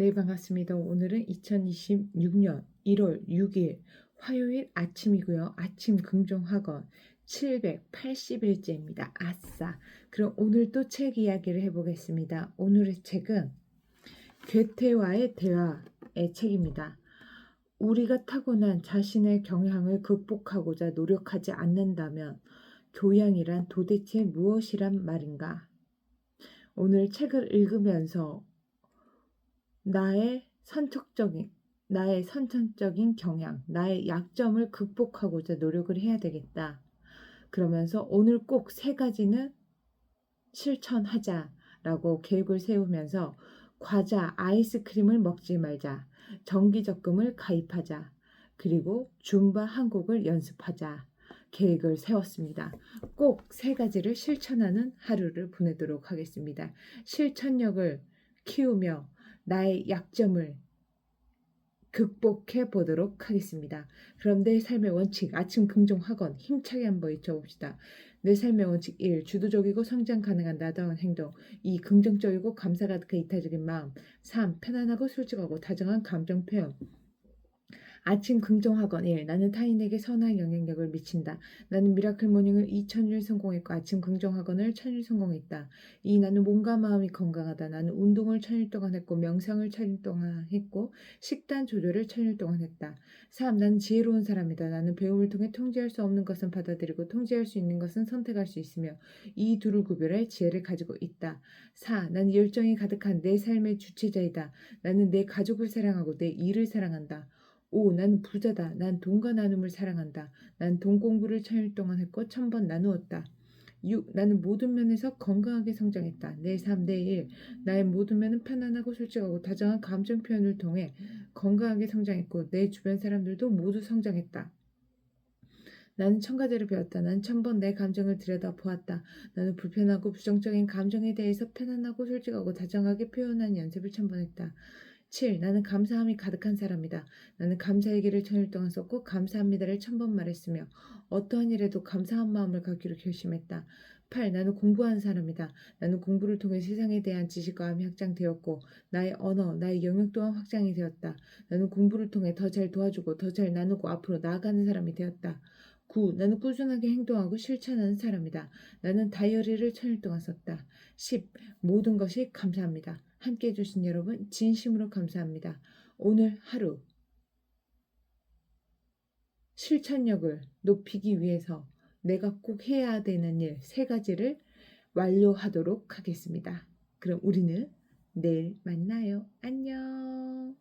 네, 반갑습니다. 오늘은 2026년 1월 6일 화요일 아침이고요. 아침 긍정학원 780일째입니다. 아싸. 그럼 오늘 또 책 이야기를 해보겠습니다. 오늘의 책은 괴테와의 대화의 책입니다. 우리가 타고난 자신의 경향을 극복하고자 노력하지 않는다면 교양이란 도대체 무엇이란 말인가? 오늘 책을 읽으면서 나의 선척적인 나의 선천적인 경향, 나의 약점을 극복하고자 노력을 해야 되겠다. 그러면서 오늘 꼭 세 가지는 실천하자라고 계획을 세우면서 과자, 아이스크림을 먹지 말자, 정기 적금을 가입하자, 그리고 줌바 한 곡을 연습하자 계획을 세웠습니다. 꼭 세 가지를 실천하는 하루를 보내도록 하겠습니다. 실천력을 키우며 나의 약점을 극복해 보도록 하겠습니다. 내 삶의 원칙 아침 긍정 학원 힘차게 한번 외쳐봅시다. 내 삶의 원칙 1. 주도적이고 성장 가능한 나다운 행동 2. 긍정적이고 감사 가득한 이타적인 마음 3. 편안하고 솔직하고 다정한 감정 표현 아침 긍정학원 1. 나는 타인에게 선한 영향력을 미친다. 나는 미라클 모닝을 2000일 성공했고 아침 긍정학원을 1000일 성공했다. 2. 나는 몸과 마음이 건강하다. 나는 운동을 1000일 동안 했고 명상을 1000일 동안 했고 식단 조절을 1000일 동안 했다. 3. 나는 지혜로운 사람이다. 나는 배움을 통해 통제할 수 없는 것은 받아들이고 통제할 수 있는 것은 선택할 수 있으며 이 둘을 구별해 지혜를 가지고 있다. 4. 나는 열정이 가득한 내 삶의 주체자이다. 나는 내 가족을 사랑하고 내 일을 사랑한다. 5. 나는 부자다. 난 돈과 나눔을 사랑한다. 난 돈 공부를 천일 동안 했고 천번 나누었다. 6. 나는 모든 면에서 건강하게 성장했다. 내 삶, 내 일, 나의 모든 면은 편안하고 솔직하고 다정한 감정 표현을 통해 건강하게 성장했고 내 주변 사람들도 모두 성장했다. 나는 천 가지를 배웠다. 난 천번 내 감정을 들여다 보았다. 나는 불편하고 부정적인 감정에 대해서 편안하고 솔직하고 다정하게 표현하는 연습을 천번 했다. 7. 나는 감사함이 가득한 사람이다. 나는 감사 얘기를 천일 동안 썼고 감사합니다를 천번 말했으며 어떠한 일에도 감사한 마음을 갖기로 결심했다. 8. 나는 공부하는 사람이다. 나는 공부를 통해 세상에 대한 지식과 함이 확장되었고 나의 언어, 나의 영역 또한 확장이 되었다. 나는 공부를 통해 더 잘 도와주고 더 잘 나누고 앞으로 나아가는 사람이 되었다. 9. 나는 꾸준하게 행동하고 실천하는 사람이다. 나는 다이어리를 천일 동안 썼다. 10. 모든 것이 감사합니다. 함께 해주신 여러분 진심으로 감사합니다. 오늘 하루 실천력을 높이기 위해서 내가 꼭 해야 되는 일 세 가지를 완료하도록 하겠습니다. 그럼 우리는 내일 만나요. 안녕.